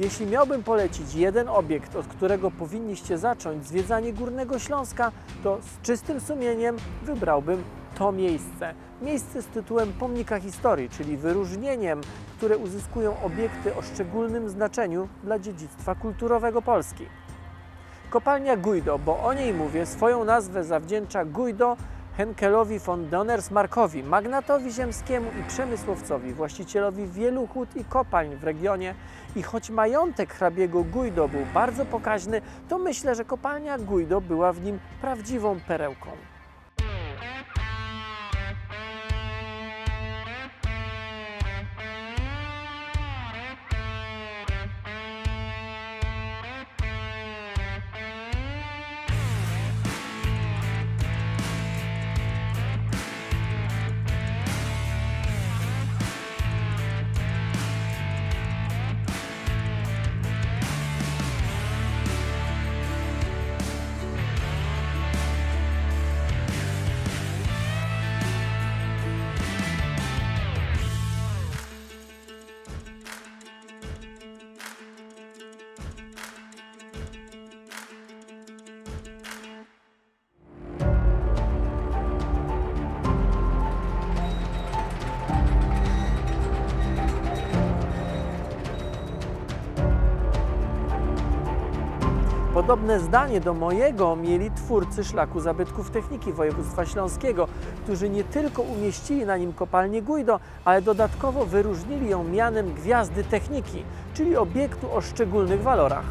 Jeśli miałbym polecić jeden obiekt, od którego powinniście zacząć zwiedzanie Górnego Śląska, to z czystym sumieniem wybrałbym to miejsce. Miejsce z tytułem Pomnika Historii, czyli wyróżnieniem, które uzyskują obiekty o szczególnym znaczeniu dla dziedzictwa kulturowego Polski. Kopalnia Guido, bo o niej mówię, swoją nazwę zawdzięcza Guido Henkelowi von Donnersmarkowi, magnatowi ziemskiemu i przemysłowcowi, właścicielowi wielu hut i kopalń w regionie. I choć majątek hrabiego Guido był bardzo pokaźny, to myślę, że kopalnia Guido była w nim prawdziwą perełką. Podobne zdanie do mojego mieli twórcy szlaku zabytków techniki województwa śląskiego, którzy nie tylko umieścili na nim kopalnię Guido, ale dodatkowo wyróżnili ją mianem Gwiazdy Techniki, czyli obiektu o szczególnych walorach.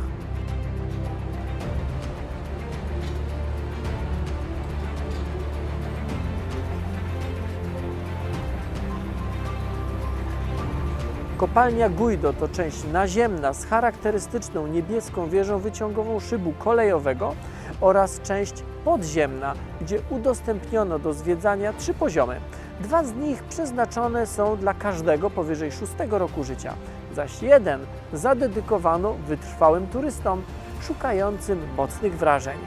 Kopalnia Guido to część naziemna z charakterystyczną niebieską wieżą wyciągową szybu kolejowego oraz część podziemna, gdzie udostępniono do zwiedzania trzy poziomy. Dwa z nich przeznaczone są dla każdego powyżej szóstego roku życia, zaś jeden zadedykowano wytrwałym turystom szukającym mocnych wrażeń.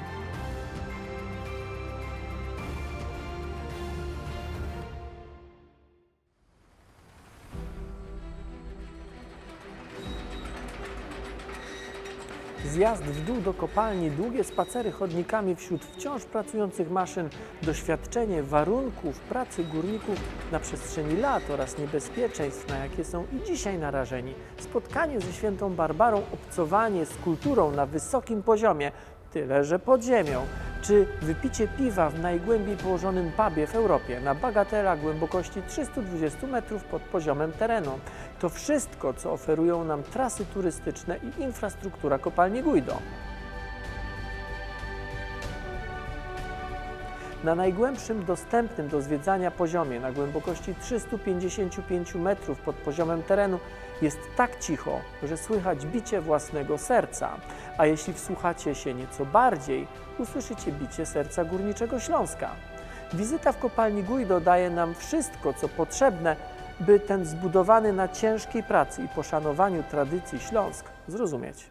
Zjazd w dół do kopalni, długie spacery chodnikami wśród wciąż pracujących maszyn, doświadczenie warunków pracy górników na przestrzeni lat oraz niebezpieczeństw, na jakie są i dzisiaj narażeni, spotkanie ze świętą Barbarą, obcowanie z kulturą na wysokim poziomie, tyle że pod ziemią, czy wypicie piwa w najgłębiej położonym pubie w Europie na bagatela głębokości 320 metrów pod poziomem terenu. To wszystko, co oferują nam trasy turystyczne i infrastruktura kopalni Guido. Na najgłębszym dostępnym do zwiedzania poziomie na głębokości 355 metrów pod poziomem terenu jest tak cicho, że słychać bicie własnego serca, a jeśli wsłuchacie się nieco bardziej, usłyszycie bicie serca Górniczego Śląska. Wizyta w kopalni Guido daje nam wszystko, co potrzebne, by ten zbudowany na ciężkiej pracy i poszanowaniu tradycji Śląsk zrozumieć.